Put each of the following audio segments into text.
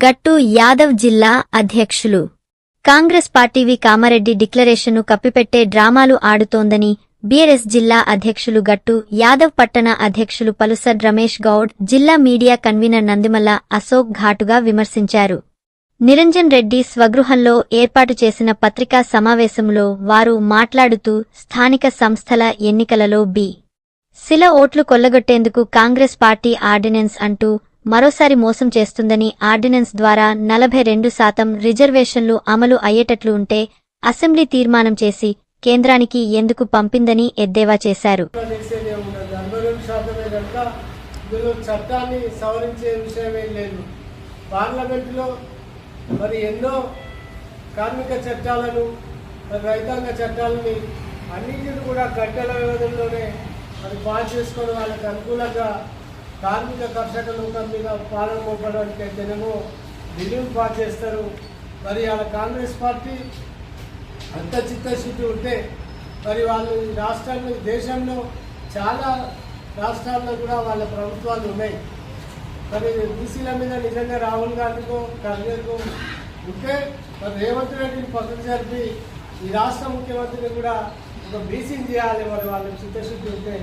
గట్టు యాదవ్ జిల్లా అధ్యక్షులు. కాంగ్రెస్ పార్టీవి కామారెడ్డి డిక్లరేషన్ను కప్పిపెట్టే డ్రామాలు ఆడుతోందని బీఆర్ఎస్ జిల్లా అధ్యక్షులు గట్టు యాదవ్ పట్టణ అధ్యక్షులు పలుసర్ రమేష్ గౌడ్ జిల్లా మీడియా కన్వీనర్ నందిమల్ల అశోక్ ఘాటుగా విమర్శించారు. నిరంజన్ రెడ్డి స్వగృహంలో ఏర్పాటు చేసిన పత్రికా సమావేశంలో వారు మాట్లాడుతూ స్థానిక సంస్థల ఎన్నికలలో బి. శిల ఓట్లు కొల్లగొట్టేందుకు కాంగ్రెస్ పార్టీ ఆర్డినెన్స్ అంటూ మరోసారి మోసం చేస్తుందని ఆర్డినెన్స్ ద్వారా నలభై రెండు శాతం రిజర్వేషన్లు అమలు అయ్యేటట్లు ఉంటే అసెంబ్లీ తీర్మానం చేసి కేంద్రానికి ఎందుకు పంపిందని ఎద్దేవా చేశారు. చట్టాన్ని సవరించే విషయమేం లేదు పార్లమెంటులో మరి ఎన్నో కార్మిక చట్టాలను రైతాంగ చట్టాలని అన్నింటిని కూడా గంటల వ్యవధిలోనే మరి పాస్ చేసుకొని వాళ్ళకి అనుకూలంగా కార్మిక కర్షక లోకం మీద పాలన మోపడానికి అయితేనేమో బిల్లులు పాస్ చేస్తారు. మరి వాళ్ళ కాంగ్రెస్ పార్టీ అంత చిత్తశుద్ధి ఉంటే మరి వాళ్ళు రాష్ట్రాల్లో దేశంలో చాలా రాష్ట్రాల్లో కూడా వాళ్ళ ప్రభుత్వాలు ఉన్నాయి. మరి బీసీల మీద నిజంగా రాహుల్ గాంధీకో ఖర్గేకో ఉంటే మరి రేవంత్ రెడ్డిని పక్కకు జరిపి ఈ రాష్ట్ర ముఖ్యమంత్రిని కూడా ఒక బీసీని చేయాలి. మరి వాళ్ళకి చిత్తశుద్ధి ఉంటే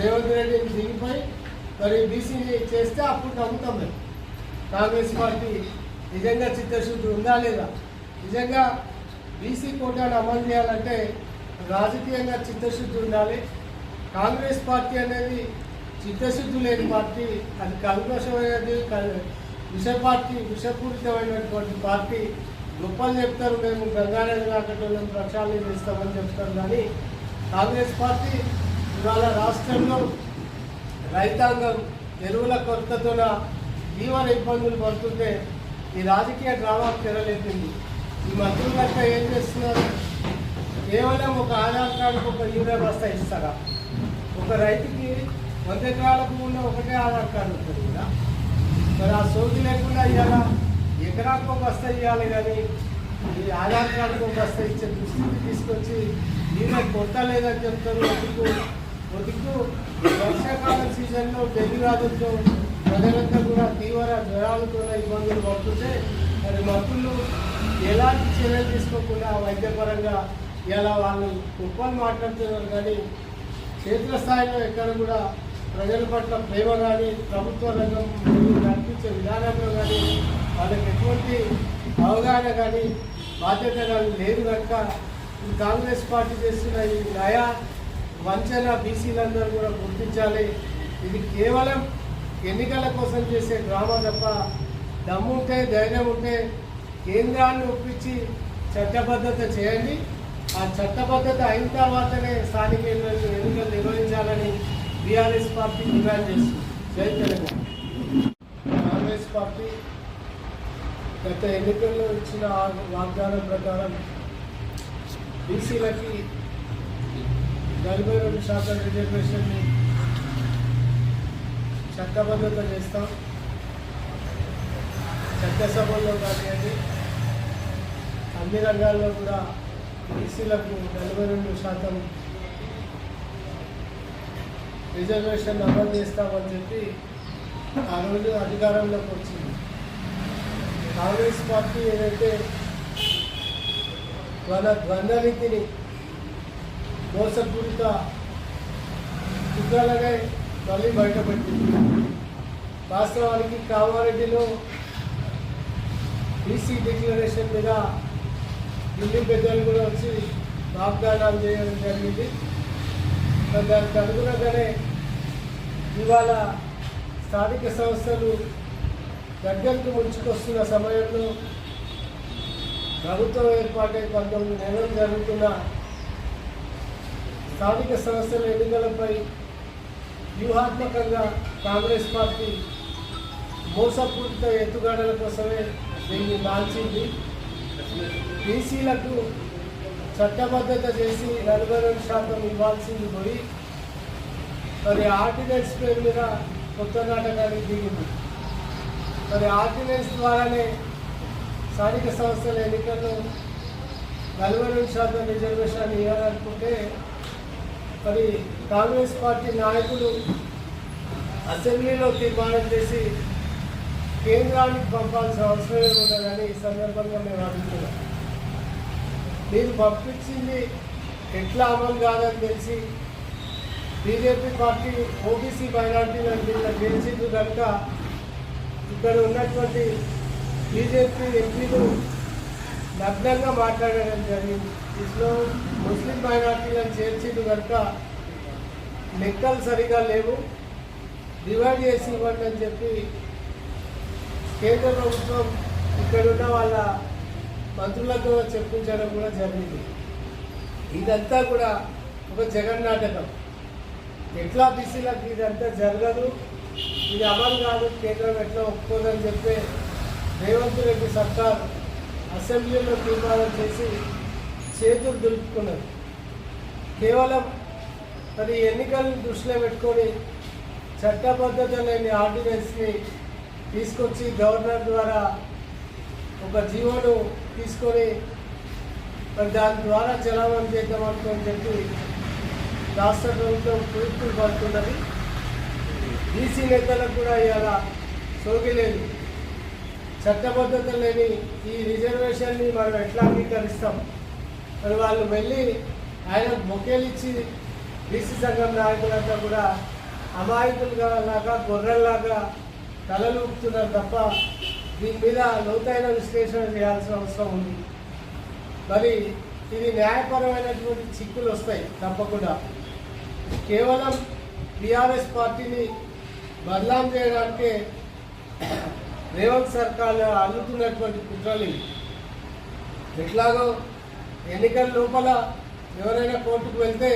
రేవంత్ రెడ్డిని దిగిపోయి మరి బీసీని చేస్తే అప్పుడు నమ్ముతాం మేము. కాంగ్రెస్ పార్టీ నిజంగా చిత్తశుద్ధి ఉందా లేదా? నిజంగా బీసీ కోటాను అమలు చేయాలంటే రాజకీయంగా చిత్తశుద్ధి ఉండాలి. కాంగ్రెస్ పార్టీ అనేది చిత్తశుద్ధి లేని పార్టీ అది కల్మషమైనది విష పార్టీ విషపూరితమైనటువంటి పార్టీ. గొప్పలు చెప్తారు మేము గంగానది నాటకంలో ప్రక్షాళన చేస్తామని చెప్తారు. కానీ కాంగ్రెస్ పార్టీ ఇవాళ రాష్ట్రంలో రైతాంగం ఎరువుల కొరతతోన జీవన ఇబ్బందులు పడుతుంటే ఈ రాజకీయ డ్రామా తెరలేపింది. ఈ మంత్రులంతా ఏం చేస్తున్నారు? కేవలం ఒక ఆధార్ కార్డుకు ఒక యూరియా బస్తా ఇస్తారా? ఒక రైతుకి వంద ఎకరాలకు ఉన్న ఒకటే ఆధార్ కార్డు ఉంటుంది కదా. మరి ఆ సోకి లేకుండా ఇవాళ ఎకరాకు ఒక బస్తా ఇవ్వాలి కానీ ఈ ఆధార్ కార్డుకు ఒక బస్తా ఇచ్చే దుస్థితి తీసుకొచ్చి యూరియా కొట్టలేదని చెప్తారు. అందుకు సీజన్లో డెంగ్యూ రాజుతో ప్రజలంతా కూడా తీవ్ర జ్వరాలతో ఇబ్బందులు పడుతుంటే మరి మంత్రులు ఎలాంటి చర్యలు తీసుకోకుండా వైద్యపరంగా ఇలా వాళ్ళు గొప్పలు మాట్లాడుతున్నారు కానీ క్షేత్రస్థాయిలో ఎక్కడ కూడా ప్రజల పట్ల ప్రేమ కానీ ప్రభుత్వ రంగం కనిపించే నడిపించే విధానంలో కానీ వాళ్ళకి ఎటువంటి అవగాహన కానీ బాధ్యత కానీ లేదు కనుక కాంగ్రెస్ పార్టీ చేస్తున్న ఈ నయా వంచన బీసీలందరూ కూడా గుర్తించాలి. ఇది కేవలం ఎన్నికల కోసం చేసే డ్రామా తప్ప దమ్ముంటే ధైర్యం ఉంటే కేంద్రాన్ని ఒప్పించి చట్టబద్ధత చేయండి. ఆ చట్టబద్ధత అయిన తర్వాతనే స్థానిక ఎన్నికలు ఎన్నికలు నిర్వహించాలని బీఆర్ఎస్ పార్టీ డిమాండ్ చేస్తుంది. జై తెలంగాణ. కాంగ్రెస్ పార్టీ గత ఎన్నికల్లో ఇచ్చిన వాగ్దానం ప్రకారం బీసీలకి నలభై రెండు శాతం రిజర్వేషన్ని చట్టబద్ధత చేస్తాం. చట్టసభల్లో కానివ్వండి అన్ని రంగాల్లో కూడా బీసీలకు నలభై రెండు శాతం రిజర్వేషన్ అమలు చేస్తామని చెప్పి ఆ రోజు అధికారంలోకి వచ్చింది. కాంగ్రెస్ పార్టీ ఏదైతే మన ద్వంద్వనీతిని మోసపూరిత కుట్రలనే మళ్ళీ బయటపెట్టింది. వాస్తవానికి కామారెడ్డిలో బీసీ డిక్లరేషన్ మీద ఢిల్లీ పెద్దలు కూడా వచ్చి వాగ్దానాలు చేయడం జరిగింది. దానికి అనుగుణంగానే ఇవాళ స్థానిక సంస్థలు దగ్గరకు ముంచుకొస్తున్న సమయంలో ప్రభుత్వం ఏర్పాటై పంతొమ్మిది నెలలు జరుగుతున్న స్థానిక సంస్థల ఎన్నికలపై వ్యూహాత్మకంగా కాంగ్రెస్ పార్టీ మోసపూరిత ఎత్తుగడల కోసమే దీన్ని దాల్చింది. బీసీలకు చట్టబద్ధత చేసి నలభై రెండు శాతం ఇవ్వాల్సింది పోయి మరి ఆర్డినెన్స్ పేరు మీద కొత్త నాటకానికి దిగింది. మరి ఆర్డినెన్స్ ద్వారానే స్థానిక సంస్థల ఎన్నికల్లో నలభై రెండు శాతం రిజర్వేషన్ ఇవ్వాలనుకుంటే మరి కాంగ్రెస్ పార్టీ నాయకులు అసెంబ్లీలో తీర్మానం చేసి కేంద్రానికి పంపాల్సిన అవసరమే ఉండదని ఈ సందర్భంగా మేము అడుగుతున్నాం. మీరు పంపించింది ఎట్లా అమలు కాదని తెలిసి బీజేపీ పార్టీ ఓబీసీ మైనార్టీలను వీళ్ళ గెలిచింది కనుక ఇక్కడ ఉన్నటువంటి బీజేపీ ఎంపీలు నగ్నంగా మాట్లాడడం జరిగింది. ఇస్లో ముస్లిం మైనార్టీలను చేర్చిన కనుక లెక్కలు సరిగా లేవు. డివైడ్ చేసి ఇవ్వండి అని చెప్పి కేంద్ర ప్రభుత్వం ఇక్కడ ఉన్న వాళ్ళ మంత్రులతో చెప్పించడం కూడా జరిగింది. ఇదంతా కూడా ఒక జగన్ నాటకం. ఎట్లా బీసీలకు ఇదంతా జరగదు ఇది అమలు కాదు కేంద్రం ఎట్లా ఒప్పుకోదని చెప్పి రేవంత్ రెడ్డి సర్కార్ అసెంబ్లీలో తీర్మానం చేసి చేతులు దులుపుకున్నారు. కేవలం మరి ఎన్నికలను దృష్టిలో పెట్టుకొని చట్టబద్ధత లేని ఆర్డినెన్స్ని తీసుకొచ్చి గవర్నర్ ద్వారా ఒక జీవోను తీసుకొని మరి దాని ద్వారా చలామణి చేద్దాం చెప్పి రాష్ట్ర ప్రభుత్వం కుయుక్తులు పడుతున్నది. బీసీ నేతలకు కూడా ఇవాళ సోకిలేదు చట్టబద్ధత లేని ఈ రిజర్వేషన్ని మనం ఎట్లా అంగీకరిస్తాం? మరి వాళ్ళు వెళ్ళి ఆయన మొకేలు ఇచ్చి బీసీ సంఘం నాయకులంతా కూడా అమాయకులుగా లాగా గొర్రెల్లాగా తలలు ఊపుతున్నారు తప్ప దీని మీద లోతైన విశ్లేషణ చేయాల్సిన అవసరం ఉంది మరి ఇది న్యాయపరమైనటువంటి చిక్కులు వస్తాయి తప్పకుండా కేవలం టీఆర్ఎస్ పార్టీని బదలాం చేయడానికే రేవంత్ సర్కార్ అల్లుతున్నటువంటి కుట్రలు ఇవి. ఎట్లాగో ఎన్నికల లోపల ఎవరైనా కోర్టుకు వెళ్తే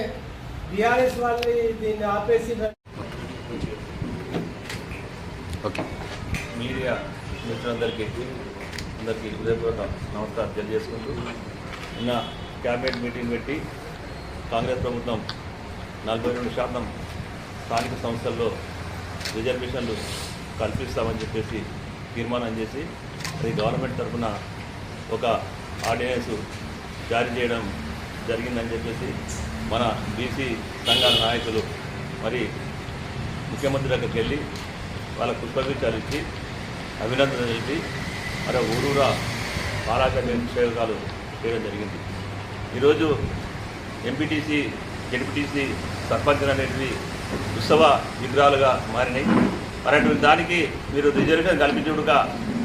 బీఆర్ఎస్ వాళ్ళని దీన్ని ఆపేసి ఓకే. మీడియా మిత్రులందరికీ అందరికీ హృదయపూర్వక నమస్కారం తెలియజేసుకుంటూ నిన్న క్యాబినెట్ మీటింగ్ పెట్టి కాంగ్రెస్ ప్రభుత్వం నలభై రెండు శాతం స్థానిక సంస్థల్లో రిజర్వేషన్లు కల్పిస్తామని చెప్పేసి తీర్మానం చేసి అది గవర్నమెంట్ తరఫున ఒక ఆర్డినెన్స్ జారీ చేయడం జరిగిందని చెప్పేసి మన బీసీ సంఘాల నాయకులు మరి ముఖ్యమంత్రి దగ్గరికి వెళ్ళి వాళ్ళ పుష్పగుచ్చాలు ఇచ్చి అభినందనలు తెలిపి మరి ఊరూరా పారాకర్యాలు చేయడం జరిగింది. ఈరోజు ఎంపీటీసీ జడ్పీటీసీ సర్పంచులు అనేటివి ఉత్సవ విగ్రహాలుగా మారినాయి. మరి అటువంటి దానికి మీరు రిజర్వేషన్ కల్పించుడుగా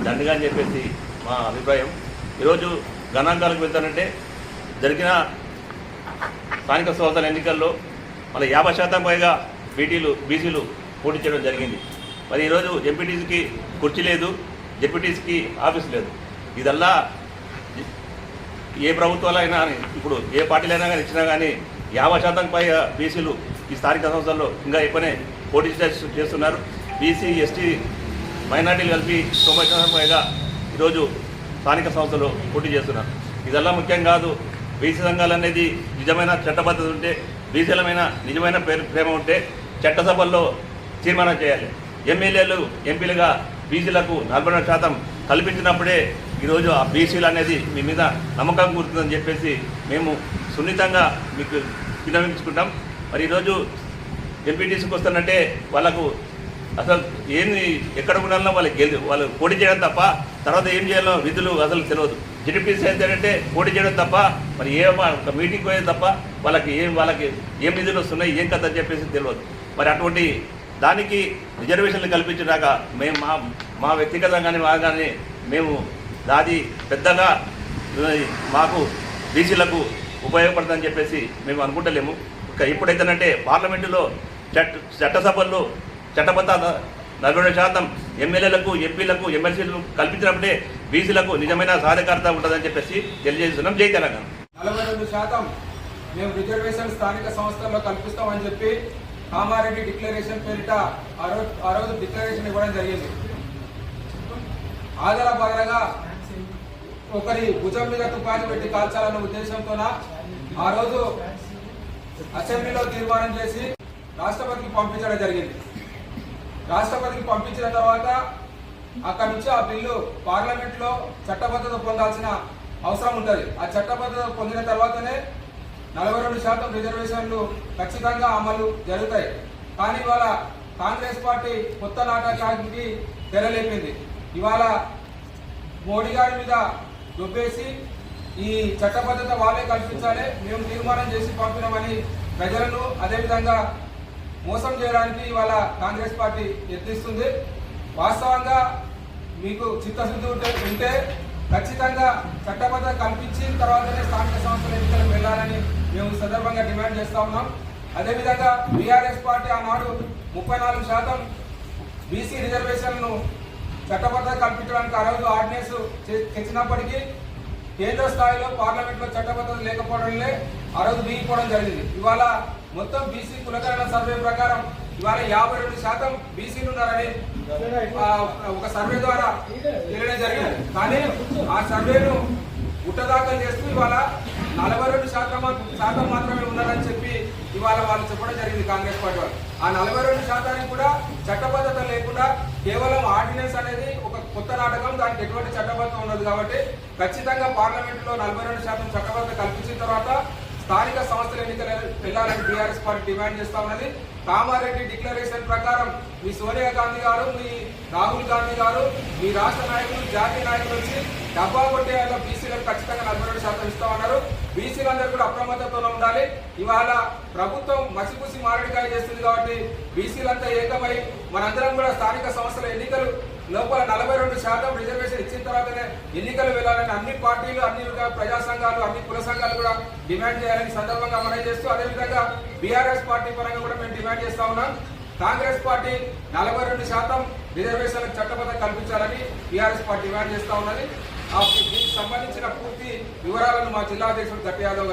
దండగా అని చెప్పేసి మా అభిప్రాయం. ఈరోజు గణాంకాలకు వెళ్తానంటే జరిగిన స్థానిక సంస్థల ఎన్నికల్లో మళ్ళీ యాభై శాతం పైగా బీటీలు బీసీలు పోటీ చేయడం జరిగింది. మరి ఈరోజు ఎంపీటీసీకి కుర్చీ లేదు జెడ్పీటీసీకి ఆఫీస్ లేదు. ఇదల్లా ఏ ప్రభుత్వాలైనా ఇప్పుడు ఏ పార్టీలైనా కానీ ఇచ్చినా కానీ యాభై శాతం పైగా బీసీలు ఈ స్థానిక సంస్థల్లో ఇంకా ఎక్కువనే పోటీ చేస్తున్నారు. బీసీ ఎస్టీ మైనార్టీలు కలిపి తొంభై శాతం పైగా ఈరోజు స్థానిక సంస్థలు పోటీ చేస్తున్నారు. ఇదల్లా ముఖ్యం కాదు బీసీ సంఘాలు అనేది నిజమైన చట్టబద్ధత ఉంటే బీసీలమైన నిజమైన పేరు ప్రేమ ఉంటే చట్టసభల్లో తీర్మానం చేయాలి. ఎమ్మెల్యేలు ఎంపీలుగా బీసీలకు నలభై శాతం కల్పించినప్పుడే ఈరోజు ఆ బీసీలు అనేది మీ మీద నమ్మకం కూరుతుందని చెప్పేసి మేము సున్నితంగా మీకు విన్నవించుకుంటాం. మరి ఈరోజు ఎంపీటీసీకి వస్తానంటే వాళ్ళకు అసలు ఏంది ఎక్కడ ఉండాలన్నా వాళ్ళకి గెలి వాళ్ళు పోటీ చేయడం తప్ప తర్వాత ఏం చేయాలో విధులు అసలు తెలియదు. జడ్పీసీ ఏంటంటే పోటీ చేయడం తప్ప మరి ఏ ఒక మీటింగ్ పోయేది తప్ప వాళ్ళకి ఏం వాళ్ళకి ఏం నిధులు వస్తున్నాయి ఏం కథ అని చెప్పేసి తెలియదు. మరి అటువంటి దానికి రిజర్వేషన్లు కల్పించినాక మేము మా మా వ్యక్తిగతంగానే మా కానీ మేము దాది పెద్దగా మాకు బీసీలకు ఉపయోగపడుతుందని చెప్పేసి మేము అనుకుంటలేము. ఇక ఇప్పుడైతేనంటే పార్లమెంటులో చట్ట చట్టసభల్లో చట్టబద్ధ నలభై శాతం ఎమ్మెల్యేలకు ఎంపీలకు ఎమ్మెల్సీలు కల్పించినప్పుడే బీసీలకు నిజమైన సాధికారత ఉంటుందని చెప్పేసి తెలియజేస్తున్నాం జై తెలంగాణ. నలభై రెండు శాతం మేము రిజర్వేషన్ స్థానిక సంస్థల్లో కల్పిస్తామని చెప్పి కామారెడ్డి డిక్లరేషన్ పేరిట ఆ రోజు ఆ రోజు డిక్లరేషన్ ఇవ్వడం జరిగింది. ఆధారపరంగా ఒకరి భుజం మీద తుపాకీ పెట్టి కాల్చాలన్న ఉద్దేశంతోన ఆ రోజు అసెంబ్లీలో తీర్మానం చేసి రాష్ట్రపతికి పంపించడం జరిగింది. రాష్ట్రపతికి పంపించిన తర్వాత అక్కడి నుంచి ఆ బిల్లు పార్లమెంట్లో చట్టబద్ధత పొందాల్సిన అవసరం ఉంటుంది. ఆ చట్టబద్ధత పొందిన తర్వాతనే నలభై రెండు శాతం రిజర్వేషన్లు ఖచ్చితంగా అమలు జరుగుతాయి. కానీ ఇవాళ కాంగ్రెస్ పార్టీ కొత్త నాటకానికి తెరలేపింది ఇవాళ మోడీ గారి మీద దుబ్బేసి ఈ చట్టబద్ధత వాళ్ళే కల్పించాలి మేము తీర్మానం చేసి పంపినామని ప్రజలను అదేవిధంగా మోసం చేయడానికి ఇవాళ కాంగ్రెస్ పార్టీ యత్నిస్తుంది. వాస్తవంగా మీకు చిత్తశుద్ధి ఉంటే ఉంటే ఖచ్చితంగా చట్టబద్ధ కల్పించిన తర్వాతనే స్థానిక సంస్థల ఎన్నికలకు వెళ్ళాలని మేము సందర్భంగా డిమాండ్ చేస్తా ఉన్నాం. అదేవిధంగా బీఆర్ఎస్ పార్టీ ఆనాడు ముప్పై నాలుగు శాతం బీసీ రిజర్వేషన్లను చట్టబద్ధ కల్పించడానికి ఆ రోజు ఆర్డినెన్స్ తెచ్చినప్పటికీ కేంద్ర స్థాయిలో పార్లమెంట్లో చట్టబద్ధత లేకపోవడంలే ఆ రోజు జరిగింది. ఇవాళ మొత్తం బీసీ కులకరణ సర్వే ప్రకారం ఇవాళ యాభై రెండు శాతం బీసీలు ఉన్నారని ఒక సర్వే ద్వారా తెలియడం జరిగింది. కానీ ఆ సర్వేను గుట్టదాఖలు చేస్తూ ఇవాళ నలభై రెండు శాతం శాతం మాత్రమే ఉన్నారని చెప్పి ఇవాళ వాళ్ళు చెప్పడం జరిగింది కాంగ్రెస్ పార్టీ వాళ్ళు. ఆ నలభై రెండు శాతానికి కూడా చట్టబద్ధత లేకుండా కేవలం ఆర్డినెన్స్ అనేది ఒక కొత్త నాటకం దానికి ఎటువంటి చట్టబద్ధత ఉండదు కాబట్టి ఖచ్చితంగా పార్లమెంట్లో నలభై రెండు శాతం చట్టబద్ధత కల్పించిన తర్వాత స్థానిక సంస్థల ఎన్నికల వెళ్ళాలని బీఆర్ఎస్ పార్టీ డిమాండ్ చేస్తా ఉన్నది. కామారెడ్డి డిక్లరేషన్ ప్రకారం మీ సోనియా గాంధీ గారు మీ రాహుల్ గాంధీ గారు మీ రాష్ట్ర నాయకులు జాతీయ నాయకులు వచ్చి డబ్బా కొట్టే బీసీలకు ఖచ్చితంగా నలభై రెండు శాతం ఇస్తామన్నారు బీసీలందరూ కూడా అప్రమత్తతోనే ఉండాలి. ఇవాళ ప్రభుత్వం మసిపూసి మారడికాయ చేస్తుంది కాబట్టి బీసీలంతా ఏకమై మనందరం కూడా స్థానిక సంస్థల ఎన్నికలు లోపల శాతం రిజర్వేషన్ ఇచ్చిన తర్వాతనే ఎన్నికలు వెళ్ళాలని అన్ని పార్టీలు అన్ని ప్రజా సంఘాలు అన్ని కుల సంఘాలు కూడా డిమాండ్ చేయాలని సందర్భంగా మనం చేస్తూ అదేవిధంగా బీఆర్ఎస్ పార్టీ పరంగా కూడా మేము డిమాండ్ చేస్తా ఉన్నాం. కాంగ్రెస్ పార్టీ నలభై రెండు శాతం రిజర్వేషన్లకు చట్టబద్ధ కల్పించాలని బీఆర్ఎస్ పార్టీ డిమాండ్ చేస్తా ఉన్నది. దీనికి సంబంధించిన పూర్తి వివరాలను మా జిల్లా అధ్యక్షుడు గట్టి యాదవ్